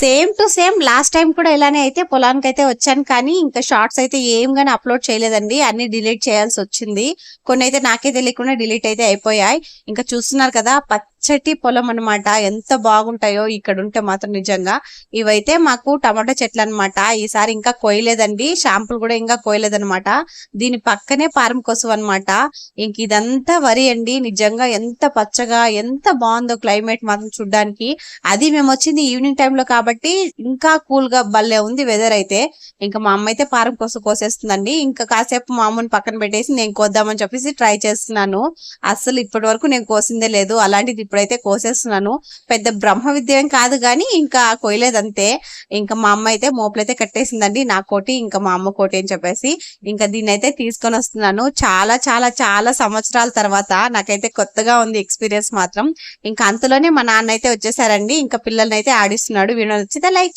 Same to same last time కూడా ఇలానే అయితే పొలానికి అయితే వచ్చాను కానీ ఇంకా షార్ట్స్ అయితే ఏం గానీ అప్లోడ్ చేయలేదండి. అన్ని డిలీట్ చేయాల్సి వచ్చింది. కొన్ని అయితే నాకే తెలియకుండా డిలీట్ అయితే అయిపోయాయి. ఇంకా చూస్తున్నారు కదా పచ్చటి పొలం అన్నమాట. ఎంత బాగుంటాయో ఇక్కడ ఉంటే మాత్రం నిజంగా. ఇవైతే మాకు టమాటా చెట్లు అన్నమాట. ఈసారి ఇంకా కోయలేదండి. షాంపుల్ కూడా ఇంకా కోయలేదన్నమాట. దీని పక్కనే పారం కోసం అన్నమాట. ఇంక ఇదంతా వరి అండి. నిజంగా ఎంత పచ్చగా ఎంత బాగుందో క్లైమేట్ మాత్రం చూడ్డానికి. అది మేము వచ్చింది ఈవినింగ్ టైంలో కాబట్టి ఇంకా కూల్గా భలే ఉంది వెదర్ అయితే. ఇంకా మా అమ్మ అయితే పారం కోసం కోసేస్తుందండి. ఇంకా కాసేపు మా అమ్మని పక్కన పెట్టేసి నేను కోద్దామని చెప్పేసి ట్రై చేస్తున్నాను. అసలు ఇప్పటి వరకు నేను కోసిందే లేదు. అలాంటిది ఇప్పుడైతే కోసేస్తున్నాను. పెద్ద బ్రహ్మ విద్యం కాదు కానీ ఇంకా కోయలేదంతే ఇంకా మా అమ్మ అయితే మోపులైతే కట్టేసిందండి. నా కోటి ఇంకా మా అమ్మ కోటి అని చెప్పేసి ఇంకా దీన్ని అయితే తీసుకొని వస్తున్నాను. చాలా చాలా చాలా సంవత్సరాల తర్వాత నాకైతే కొత్తగా ఉంది ఎక్స్పీరియన్స్ మాత్రం. ఇంకా అంతలోనే మా నాన్న అయితే వచ్చేసారండి. ఇంకా పిల్లల్ని అయితే ఆడిస్తున్నాడు. వీడియో నచ్చితే లైక్